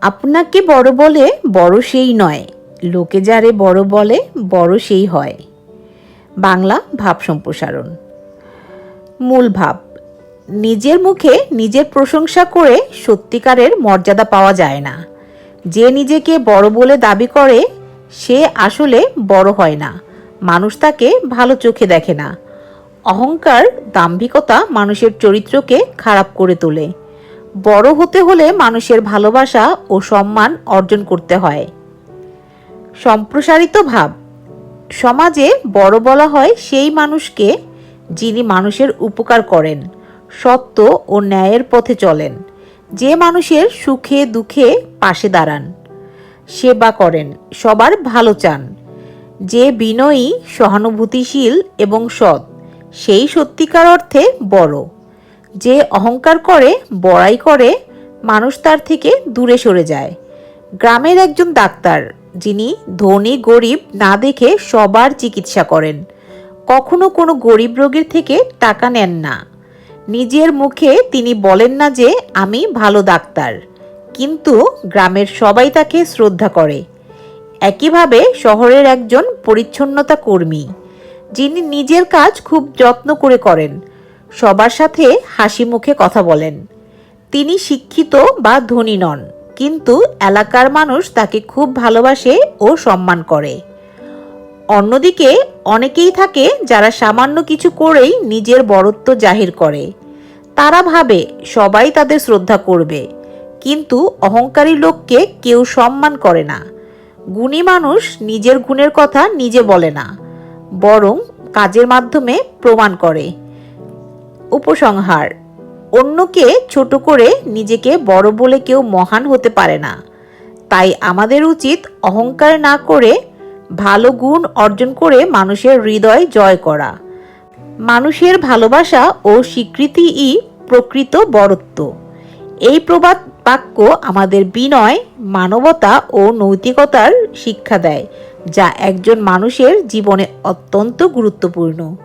আপনাকে বড় বলে বড় সেই নয়। লোকে যারে বড় বলে, বড় সেই হয়। বাংলা ভাব সম্প্রসারণ। মূল ভাব, নিজের মুখে নিজের প্রশংসা করে সত্যিকারের মর্যাদা পাওয়া যায় না। যে নিজেকে বড় বলে দাবি করে, সে আসলে বড় হয় না। মানুষ তাকে ভালো চোখে দেখে না। অহংকার দাম্ভিকতা মানুষের চরিত্রকে খারাপ করে তোলে। বড় হতে হলে মানুষের ভালোবাসা ও সম্মান অর্জন করতে হয়। সম্প্রসারিত ভাব। সমাজে বড় বলা হয় সেই মানুষকে যিনি মানুষের উপকার করেন, সত্য ও ন্যায়ের পথে চলেন, যে মানুষের সুখে দুঃখে পাশে দাঁড়ান, সেবা করেন, সবার ভালো চান, যে বিনয়ী, সহানুভূতিশীল এবং সৎ, সেই সত্যিকার অর্থে বড়। যে অহংকার করে, বড়াই করে, মানুষ তার থেকে দূরে সরে যায়। গ্রামের একজন ডাক্তার, যিনি ধনী, গরিব, না দেখে সবার চিকিৎসা করেন। কখনো কোনো গরিব রোগীর থেকে টাকা নেন না। নিজের মুখে তিনি বলেন না যে, আমি ভালো ডাক্তার। কিন্তু গ্রামের সবাই তাকে শ্রদ্ধা করে। একইভাবে শহরের একজন পরিচ্ছন্নতা কর্মী, যিনি নিজের কাজ খুব যত্ন করে করেন। সবার সাথে হাসি মুখে কথা বলেন। তিনি শিক্ষিত বা ধনী নন, কিন্তু এলাকার মানুষ তাকে খুব ভালোবাসে ও সম্মান করে। অন্যদিকে, অনেকেই থাকে যারা সামান্য কিছু করেই নিজের বড়ত্ব জাহির করে। তারা ভাবে সবাই তাদের শ্রদ্ধা করবে, কিন্তু অহংকারী লোককে কেউ সম্মান করে না। গুণী মানুষ নিজের গুণের কথা নিজে বলে না, বরং কাজের মাধ্যমে প্রমাণ করে। উপসংহার। অন্যকে ছোট করে নিজেকে বড় বলে কেউ মহান হতে পারে না। তাই আমাদের উচিত অহংকার না করে ভালো গুণ অর্জন করে মানুষের হৃদয় জয় করা। মানুষের ভালোবাসা ও স্বীকৃতিই প্রকৃত বরত্ব। এই প্রবাদ বাক্য আমাদের বিনয়, মানবতা ও নৈতিকতার শিক্ষা দেয়, যা একজন মানুষের জীবনে অত্যন্ত গুরুত্বপূর্ণ।